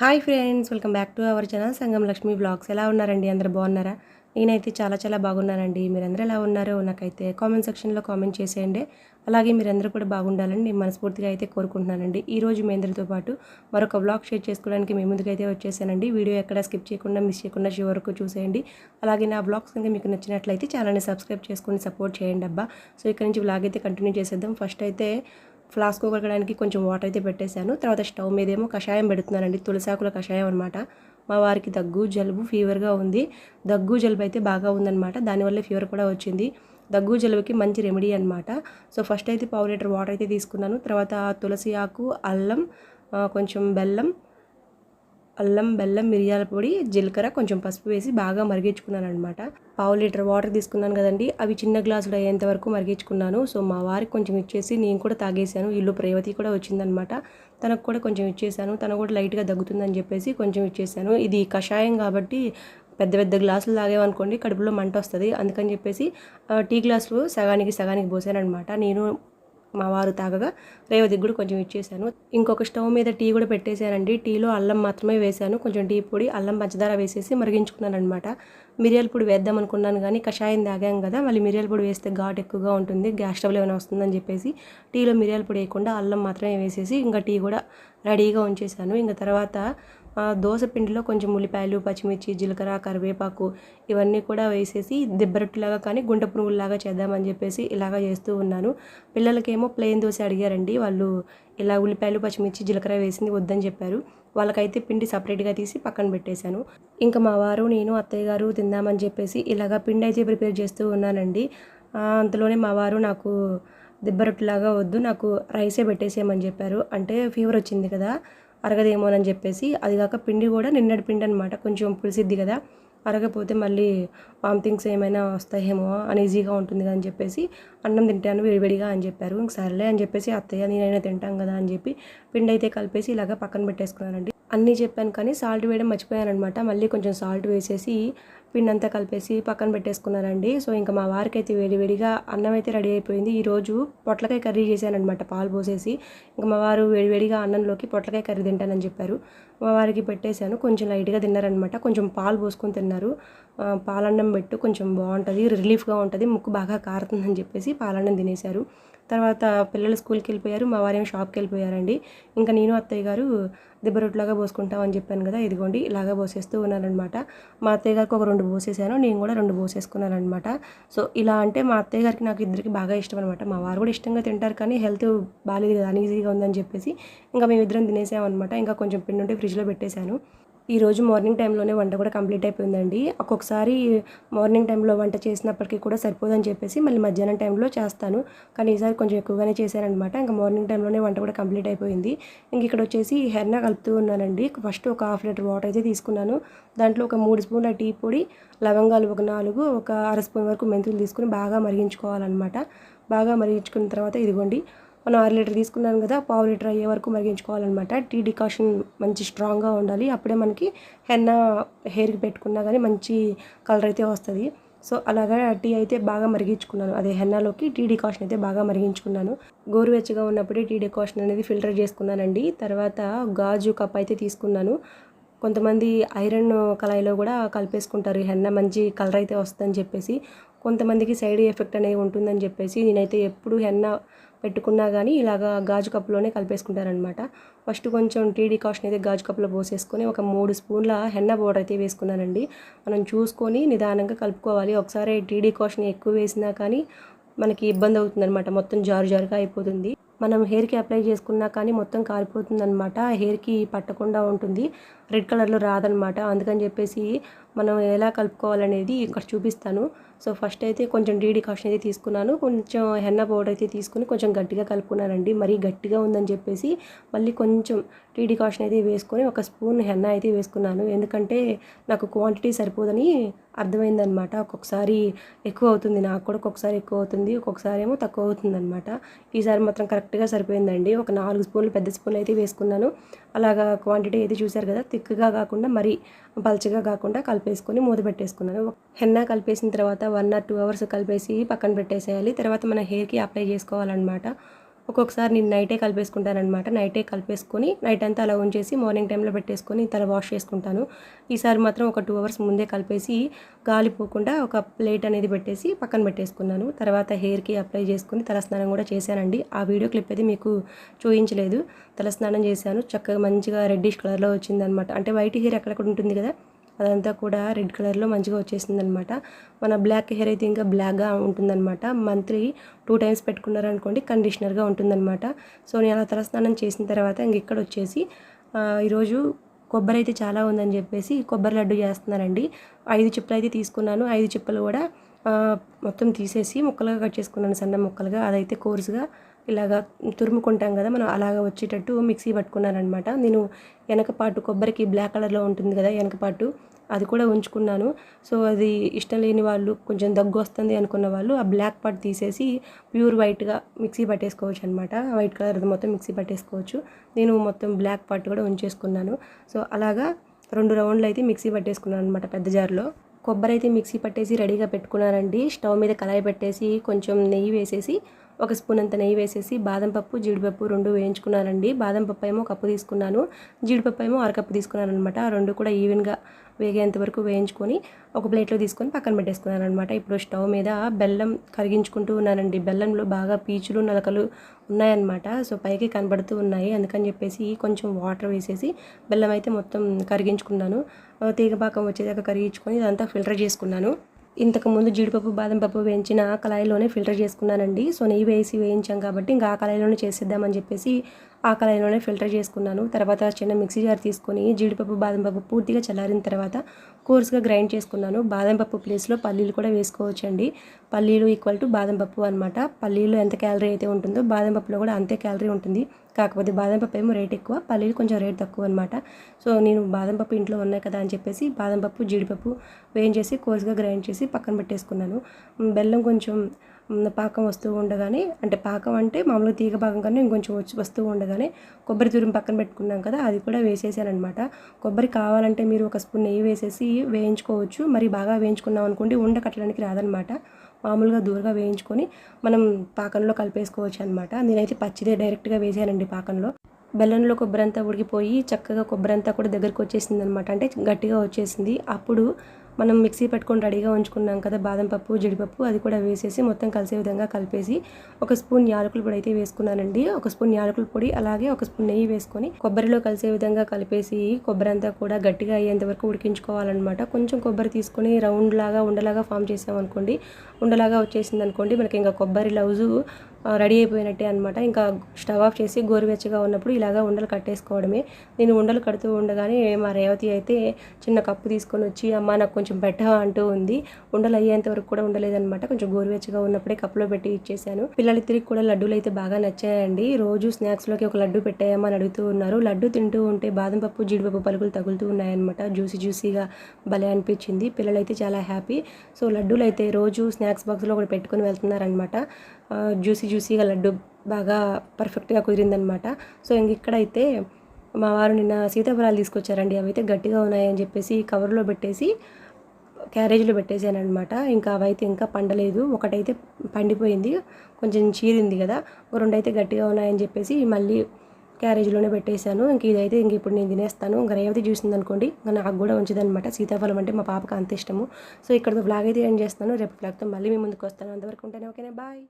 Hi friends welcome back to our channel Sangam Lakshmi blogs. ఎలా ఉన్నారండి? అందరు బాగున్నారా? నేనైతే చాలా చాలా బాగున్నానండి. మీరందరూ ఎలా ఉన్నారో నాకైతే కామెంట్ సెక్షన్లో కామెంట్ చేసేయండి. అలాగే మీరందరూ కూడా బాగుండాలని నేను మనస్ఫూర్తిగా అయితే కోరుకుంటున్నానండి. ఈ రోజు మీ అందరితో పాటు మరొక బ్లాగ్ షేర్ చేసుకోవడానికి మీ ముందుకైతే వచ్చేసానండి. వీడియో ఎక్కడ స్కిప్ చేయకుండా మిస్ చేయకుండా చివరి వరకు చూసేయండి. అలాగే నా బ్లాగ్స్ కనుక మీకు నచ్చినట్లయితే ఛానల్ని సబ్స్క్రైబ్ చేసుకొని సపోర్ట్ చేయండి అబ్బా. సో ఇక్కడ నుంచి బ్లాగ్ అయితే కంటిన్యూ చేసేద్దాం. ఫస్ట్ అయితే ఫ్లాస్క్ ఉగరడానికి కొంచెం వాటర్ అయితే పెట్టేశాను. తర్వాత స్టవ్ మీదేమో కషాయం పెడుతున్నానండి. తులసాకుల కషాయం అనమాట మా వారికి దగ్గు జలుబు ఫీవర్గా ఉంది. దగ్గు జలుబు అయితే బాగా ఉందన్నమాట. దానివల్ల ఫీవర్ కూడా వచ్చింది. దగ్గు జలుబుకి మంచి రెమెడీ అనమాట సో ఫస్ట్ అయితే పావు లీటర్ వాటర్ అయితే తీసుకున్నాను. తర్వాత తులసి ఆకు అల్లం కొంచెం బెల్లం అల్లం బెల్లం మిరియాల పొడి జీలకర్ర కొంచెం పసుపు వేసి బాగా మరిగించుకున్నాను అనమాట పావు లీటర్ వాటర్ తీసుకున్నాను కదండి. అవి చిన్న గ్లాసులు అయ్యేంత వరకు మరిగించుకున్నాను. సో మా వారికి కొంచెం ఇచ్చేసి నేను కూడా తాగేశాను. ఇల్లు ప్రేవతి కూడా వచ్చిందనమాట తనకు కూడా కొంచెం ఇచ్చేసాను తను కూడా లైట్గా దగ్గుతుందని చెప్పేసి కొంచెం ఇచ్చేసాను ఇది కషాయం కాబట్టి పెద్ద పెద్ద గ్లాసులు తాగేవనుకోండి కడుపులో మంట వస్తుంది. అందుకని చెప్పేసి టీ గ్లాసులు సగానికి సగానికి పోసాను అనమాట నేను మా వారు తాగగా రేవతికి కూడా కొంచెం ఇచ్చేసాను. ఇంకొక స్టవ్ మీద టీ కూడా పెట్టేశానండి టీలో అల్లం మాత్రమే వేశాను. కొంచెం టీ పొడి అల్లం పంచదార వేసేసి మరిగించుకున్నాను అనమాట మిరియాల పొడి వేద్దాం అనుకున్నాను కానీ కషాయం తాగాం కదా మళ్ళీ మిరియాల పొడి వేస్తే ఘాట్ ఎక్కువగా ఉంటుంది గ్యాస్ స్టవ్లో ఏమైనా వస్తుందని చెప్పేసి టీలో మిరియాల పొడి వేయకుండా అల్లం మాత్రమే వేసేసి ఇంకా టీ కూడా రెడీగా ఉంచేసాను ఇంకా తర్వాత దోశ పిండిలో కొంచెం ఉల్లిపాయలు పచ్చిమిర్చి జీలకర్ర కరివేపాకు ఇవన్నీ కూడా వేసేసి దిబ్బరొట్టులాగా కానీ గుంట పునుగుల్లాగా చేద్దామని చెప్పేసి ఇలాగా చేస్తూ ఉన్నాను. పిల్లలకేమో ప్లెయిన్ దోశ అడిగారండి. వాళ్ళు ఇలా ఉల్లిపాయలు పచ్చిమిర్చి జీలకర్ర వేసింది వద్దని చెప్పారు. వాళ్ళకైతే పిండి సపరేట్గా తీసి పక్కన పెట్టేశాను. ఇంకా మా వారు నేను అత్తయ్య గారు తిందామని చెప్పేసి ఇలాగా పిండి అయితే ప్రిపేర్ చేస్తూ ఉన్నానండి. అంతలోనే మా వారు నాకు దిబ్బరొట్టులాగా వద్దు నాకు రైసే పెట్టేసేయమని చెప్పారు. అంటే ఫీవర్ వచ్చింది కదా అరగదేమోనని చెప్పేసి అది కాక పిండి కూడా నిన్నటి పిండి అనమాట కొంచెం పులిసిద్ది కదా అరగపోతే మళ్ళీ వామిటింగ్స్ ఏమైనా వస్తాయేమో అనీజీగా ఉంటుంది కదా అని చెప్పేసి అన్నం తింటాను వేడివేడిగా అని చెప్పారు. ఇంక సరేలే అని చెప్పేసి అత్తయ్య నేనైనా తింటాం కదా అని చెప్పి పిండి అయితే కలిపేసి ఇలాగ పక్కన పెట్టేసుకున్నానండి. అన్నీ చెప్పాను కానీ సాల్ట్ వేయడం మర్చిపోయాను అనమాట మళ్ళీ కొంచెం సాల్ట్ వేసేసి పిండి అంతా కలిపేసి పక్కన పెట్టేసుకున్నానండి సో ఇంకా మా వారికి అయితే వేడివేడిగా అన్నం అయితే రెడీ అయిపోయింది. ఈరోజు పొట్లకాయ కర్రీ చేశానమాట పాలు పోసేసి. ఇంకా మా వారు వేడివేడిగా అన్నంలోకి పొట్లకాయ కర్రీ తింటానని చెప్పారు. మా వారికి పెట్టేశాను. కొంచెం లైట్గా తిన్నారనమాట కొంచెం పాలు పోసుకొని తిన్నారు. పాలన్నం పెట్టు కొంచెం బాగుంటుంది రిలీఫ్గా ఉంటుంది ముక్కు బాగా కారుతుందని చెప్పేసి పాలన్నం తినేశారు. తర్వాత పిల్లలు స్కూల్కి వెళ్ళిపోయారు. మా వారేమో షాప్కి వెళ్ళిపోయారండి. ఇంకా నేను అత్తయ్య గారు దిబ్బరొట్లాగా పోసుకుంటామని చెప్పాను కదా ఇదిగోండి ఇలాగా పోసేస్తూ ఉన్నారనమాట మా అత్తయ్య గారికి ఒక రెండు రెండు పోసేసాను నేను కూడా రెండు పోసేసుకున్నాను అనమాట సో ఇలా అంటే మా అత్తయ్య గారికి నాకు ఇద్దరికి బాగా ఇష్టం అనమాట మా వారు కూడా ఇష్టంగా తింటారు కానీ హెల్త్ బాగాలేదు కదా అన్ఈజీగా ఉందని చెప్పేసి. ఇంకా మేమిద్దరం తినేసామన్నమాట. ఇంకా కొంచెం పిండి ఉంటే ఫ్రిడ్జ్లో పెట్టేశాను. ఈరోజు మార్నింగ్ టైంలోనే వంట కూడా కంప్లీట్ అయిపోయిందండి. ఒక్కొక్కసారి మార్నింగ్ టైంలో వంట చేసినప్పటికీ కూడా సరిపోదని చెప్పేసి మళ్ళీ మధ్యాహ్నం టైంలో చేస్తాను. కానీ ఈసారి కొంచెం ఎక్కువగానే చేశానమాట ఇంకా మార్నింగ్ టైంలోనే వంట కూడా కంప్లీట్ అయిపోయింది. ఇంక ఇక్కడ వచ్చేసి హెర్నా కలుపుతూ ఉన్నానండి. ఫస్ట్ ఒక హాఫ్ లీటర్ వాటర్ అయితే తీసుకున్నాను. దాంట్లో ఒక మూడు స్పూన్ల టీ పొడి లవంగాలు ఒక నాలుగు ఒక అర స్పూన్ వరకు మెంతులు తీసుకుని బాగా మరిగించుకోవాలన్నమాట. బాగా మరిగించుకున్న తర్వాత ఇదిగోండి మనం అర లీటర్ తీసుకున్నాను కదా పావు లీటర్ అయ్యే వరకు మరిగించుకోవాలన్నమాట. టీ డికాషన్ మంచి స్ట్రాంగ్గా ఉండాలి. అప్పుడే మనకి హెన్న హెయిర్కి పెట్టుకున్నా కానీ మంచి కలర్ అయితే వస్తుంది. సో అలాగా టీ అయితే బాగా మరిగించుకున్నాను. అదే హెన్నాలోకి టీ డికాషన్ అయితే బాగా మరిగించుకున్నాను. గోరువెచ్చగా ఉన్నప్పుడే టీ డికాషన్ అనేది ఫిల్టర్ చేసుకున్నానండి. తర్వాత గాజు కప్ అయితే తీసుకున్నాను. కొంతమంది ఐరన్ కళాయిలో కూడా కలిపేసుకుంటారు. హెన్న మంచి కలర్ అయితే వస్తుందని చెప్పేసి. కొంతమందికి సైడ్ ఎఫెక్ట్ అనేది ఉంటుందని చెప్పేసి నేనైతే ఎప్పుడు హెన్న పెట్టుకున్నా కానీ ఇలాగా గాజు కప్పులోనే కలిపేసుకుంటారనమాట ఫస్ట్ కొంచెం టీ డికాషన్ అయితే గాజు కప్పులో పోసేసుకొని ఒక మూడు స్పూన్ల హెన్న పౌడర్ అయితే వేసుకున్నానండి. మనం చూసుకొని నిదానంగా కలుపుకోవాలి. ఒకసారి టీ డికాషన్ ఎక్కువ వేసినా కానీ మనకి ఇబ్బంది అవుతుందన్నమాట. మొత్తం జారు జారుగా అయిపోతుంది. మనం హెయిర్కి అప్లై చేసుకున్నా కానీ మొత్తం కాలిపోతుందనమాట హెయిర్కి పట్టకుండా ఉంటుంది. రెడ్ కలర్లో రాదనమాట అందుకని చెప్పేసి మనం ఎలా కలుపుకోవాలనేది ఇక్కడ చూపిస్తాను. సో ఫస్ట్ అయితే కొంచెం డీడీ కాషన్ అయితే తీసుకున్నాను. కొంచెం హెన్న పౌడర్ అయితే తీసుకుని కొంచెం గట్టిగా కలుపుకున్నానండి. మరీ గట్టిగా ఉందని చెప్పేసి మళ్ళీ కొంచెం టీడీ కాషన్ అయితే వేసుకొని ఒక స్పూన్ హెన్న అయితే వేసుకున్నాను. ఎందుకంటే నాకు క్వాంటిటీ సరిపోదని అర్థమైందనమాట. ఒక్కొక్కసారి ఎక్కువ అవుతుంది నాకు కూడా ఒక్కొక్కసారి ఎక్కువ అవుతుంది ఒక్కొక్కసారి ఏమో తక్కువ అవుతుంది అనమాట ఈసారి మాత్రం కరెక్ట్గా సరిపోయిందండి. ఒక నాలుగు స్పూన్లు పెద్ద స్పూన్లు అయితే వేసుకున్నాను. అలాగా క్వాంటిటీ అయితే చూశారు కదా థిక్గా కాకుండా మరీ పలచగా కాకుండా కలిపేసుకొని మూత పెట్టేసుకున్నాను. హెన్నా కలిపేసిన తర్వాత వన్ ఆర్ టూ అవర్స్ కలిపేసి పక్కన పెట్టేసేయాలి. తర్వాత మన హెయిర్కి అప్లై చేసుకోవాలన్నమాట. ఒక్కొక్కసారి నేను నైటే కలిపేసుకుంటానమాట నైటే కలిపేసుకొని నైట్ అంతా అలా ఉంచేసి మార్నింగ్ టైంలో పెట్టేసుకొని తల వాష్ చేసుకుంటాను. ఈసారి మాత్రం ఒక టూ అవర్స్ ముందే కలిపేసి గాలి పోకుండా ఒక ప్లేట్ అనేది పెట్టేసి పక్కన పెట్టేసుకున్నాను. తర్వాత హెయిర్కి అప్లై చేసుకుని తలస్నానం కూడా చేశానండి. ఆ వీడియో క్లిప్ అయితే మీకు చూపించలేదు. తలస్నానం చేశాను. చక్కగా మంచిగా రెడ్డిష్ కలర్లో వచ్చిందనమాట అంటే వైట్ హెయిర్ ఎక్కడెక్కడ ఉంటుంది కదా? అదంతా కూడా రెడ్ కలర్లో మంచిగా వచ్చేసింది అనమాట మన బ్లాక్ హెయిర్ అయితే ఇంకా బ్లాక్గా ఉంటుందన్నమాట మంత్లీ టూ టైమ్స్ పెట్టుకున్నారనుకోండి కండిషనర్గా ఉంటుందన్నమాట సో నేను అలా తలస్నానం చేసిన తర్వాత ఇంక ఇక్కడ వచ్చేసి ఈరోజు కొబ్బరి అయితే చాలా ఉందని చెప్పేసి కొబ్బరి లడ్డు చేస్తున్నానండి ఐదు చిప్పలు అయితే తీసుకున్నాను. ఐదు చిప్పలు కూడా మొత్తం తీసేసి ముక్కలుగా కట్ చేసుకున్నాను. సన్న ముక్కలుగా అదైతే కోర్సుగా ఇలాగా తురుముకుంటాం కదా మనం అలాగా వచ్చేటట్టు మిక్సీ పట్టుకున్నానమాట నేను వెనకపాటు కొబ్బరికి బ్లాక్ కలర్లో ఉంటుంది కదా వెనకపాటు అది కూడా ఉంచుకున్నాను. సో అది ఇష్టం లేని వాళ్ళు కొంచెం దగ్గు వస్తుంది అనుకున్న వాళ్ళు ఆ బ్లాక్ పార్ట్ తీసేసి ప్యూర్ వైట్గా మిక్సీ పట్టేసుకోవచ్చు అనమాట వైట్ కలర్ మొత్తం మిక్సీ పట్టేసుకోవచ్చు. నేను మొత్తం బ్లాక్ పార్ట్ కూడా ఉంచేసుకున్నాను. సో అలాగా రెండు రౌండ్లు అయితే మిక్సీ పట్టేసుకున్నాను అనమాట పెద్ద జార్లో. కొబ్బరి అయితే మిక్సీ పట్టేసి రెడీగా పెట్టుకున్నానండి. స్టవ్ మీద కళాయి పెట్టేసి కొంచెం నెయ్యి వేసేసి ఒక స్పూన్ అంత నెయ్యి వేసేసి బాదం పప్పు జీడిపప్పు రెండు వేయించుకున్నానండి. బాదం పప్పు ఏమో కప్పు తీసుకున్నాను. జీడిపప్పు ఏమో అరకప్పు తీసుకున్నాను అనమాట ఆ రెండు కూడా ఈవెన్గా వేగేంత వరకు వేయించుకొని ఒక ప్లేట్లో తీసుకొని పక్కన పెట్టేసుకున్నాను అనమాట ఇప్పుడు స్టవ్ మీద బెల్లం కరిగించుకుంటూ ఉన్నానండి. బెల్లంలో బాగా పీచులు నలకలు ఉన్నాయన్నమాట. సో పైకి కనబడుతూ ఉన్నాయి. అందుకని చెప్పేసి కొంచెం వాటర్ వేసేసి బెల్లం అయితే మొత్తం కరిగించుకున్నాను. తీగపాకం వచ్చేదాకా కరిగించుకొని ఇదంతా ఫిల్టర్ చేసుకున్నాను. ఇంతకుముందు జీడిపప్పు బాదం పప్పు వేయించిన కళాయిలోనే ఫిల్టర్ చేసుకున్నానండి. సో నెయ్యి వేసి వేయించాం కాబట్టి ఇంకా ఆ కళాయిలోనే చేసేద్దామని చెప్పేసి ఆ కళాయిలోనే ఫిల్టర్ చేసుకున్నాను. తర్వాత చిన్న మిక్సీ జార్ తీసుకొని జీడిపప్పు బాదం పప్పు పూర్తిగా చల్లారిన తర్వాత కోర్స్గా గ్రైండ్ చేసుకున్నాను. బాదం పప్పు ప్లేస్లో పల్లీలు కూడా వేసుకోవచ్చండి. పల్లీలు ఈక్వల్ టు బాదం పప్పు అనమాట పల్లీలు ఎంత క్యాలరీ అయితే ఉంటుందో బాదం పప్పులో కూడా అంతే క్యాలరీ ఉంటుంది. కాకపోతే బాదం పప్పు ఏమో రేట్ ఎక్కువ పల్లీలు కొంచెం రేట్ తక్కువ అనమాట సో నేను బాదం పప్పు ఇంట్లో ఉన్నాయి కదా అని చెప్పేసి బాదం పప్పు జీడిపప్పు వేయించేసి కోర్స్గా గ్రైండ్ చేసి పక్కన పెట్టేసుకున్నాను. బెల్లం కొంచెం పాకం వస్తూ ఉండగానే అంటే పాకం అంటే మామూలుగా తీగ పాకం కన్నా ఇంకొంచెం వచ్చి వస్తూ ఉండగానే కొబ్బరి తురుము పక్కన పెట్టుకున్నాం కదా అది కూడా వేసేసాను అనమాట కొబ్బరి కావాలంటే మీరు ఒక స్పూన్ నెయ్యి వేసేసి వేయించుకోవచ్చు. మరి బాగా వేయించుకున్నాం అనుకోండి ఉండ కట్టడానికి రాదనమాట మామూలుగా దూరగా వేయించుకొని మనం పాకంలో కలిపేసుకోవచ్చు అనమాట నేనైతే పచ్చిదే డైరెక్ట్గా వేసానండి పాకంలో. బెల్లంలో కొబ్బరి అంతా ఉడికిపోయి చక్కగా కొబ్బరి అంతా కూడా దగ్గరికి వచ్చేసింది అనమాట అంటే గట్టిగా వచ్చేసింది. అప్పుడు మనం మిక్సీ పెట్టుకొని రెడీగా ఉంచుకున్నాం కదా బాదం పప్పు జీడిపప్పు అది కూడా వేసేసి మొత్తం కలిసే విధంగా కలిపేసి ఒక స్పూన్ యాలకుల పొడి అయితే వేసుకున్నానండి. ఒక స్పూన్ యాలకుల పొడి అలాగే ఒక స్పూన్ నెయ్యి వేసుకొని కొబ్బరిలో కలిసే విధంగా కలిపేసి కొబ్బరి అంతా కూడా గట్టిగా అయ్యేంత వరకు ఉడికించుకోవాలన్నమాట. కొంచెం కొబ్బరి తీసుకొని రౌండ్ లాగా ఉండలాగా ఫామ్ చేసామనుకోండి ఉండలాగా వచ్చేసింది అనుకోండి మనకి ఇంకా కొబ్బరి లౌజు రెడీ అయిపోయినట్టే అనమాట ఇంకా స్టవ్ ఆఫ్ చేసి గోరువెచ్చగా ఉన్నప్పుడు ఇలాగా ఉండలు కట్టేసుకోవడమే. నేను ఉండలు కడుతూ ఉండగానే మా రేవతి అయితే చిన్న కప్పు తీసుకొని వచ్చి అమ్మ నాకు కొంచెం కొంచెం బెట్ట అంటూ ఉంది. ఉండలు అయ్యేంత వరకు కూడా ఉండలేదన్నమాట. కొంచెం గోరువెచ్చగా ఉన్నప్పుడే కప్పులో పెట్టి ఇచ్చేసాను. పిల్లలిద్దరికి కూడా లడ్డూలు అయితే బాగా నచ్చాయండి. రోజు స్నాక్స్లోకి ఒక లడ్డు పెట్టాయమని అడుగుతూ ఉన్నారు. లడ్డు తింటూ ఉంటే బాదం పప్పు జీడిపప్పు పలుకులు తగులుతూ ఉన్నాయన్నమాట. జ్యూసీ జ్యూసీగా భలే అనిపించింది. పిల్లలైతే చాలా హ్యాపీ. సో లడ్డూలు అయితే రోజు స్నాక్స్ బాక్స్లో కూడా పెట్టుకొని వెళ్తున్నారనమాట జ్యూసీ జ్యూసీగా లడ్డు బాగా పర్ఫెక్ట్గా కుదిరిందనమాట సో ఇంక ఇక్కడైతే మా వారు నిన్న సీతాఫలాలు తీసుకొచ్చారండి. అవి అయితే గట్టిగా ఉన్నాయని చెప్పేసి కవర్లో పెట్టేసి క్యారేజ్లో పెట్టేశాను అనమాట ఇంకా అవైతే ఇంకా పండలేదు. ఒకటైతే పండిపోయింది. కొంచెం చీరింది కదా. ఒక రెండు అయితే గట్టిగా ఉన్నాయని చెప్పేసి మళ్ళీ క్యారేజ్లోనే పెట్టేశాను. ఇంక ఇదైతే ఇంక ఇప్పుడు నేను తినేస్తాను. ఇంకా రేవతి చూసింది అనుకోండి నాకు కూడా ఉంచదనమాట సీతాఫలం అంటే మా పాపకు అంత ఇష్టము. సో ఇక్కడ బ్లాగ్ అయితే ఏం చేస్తాను. రేపు బ్లాగ్తో మళ్ళీ మీ ముందుకు వస్తాను. అంతవరకు ఉంటాను ఓకేనా? బాయ్.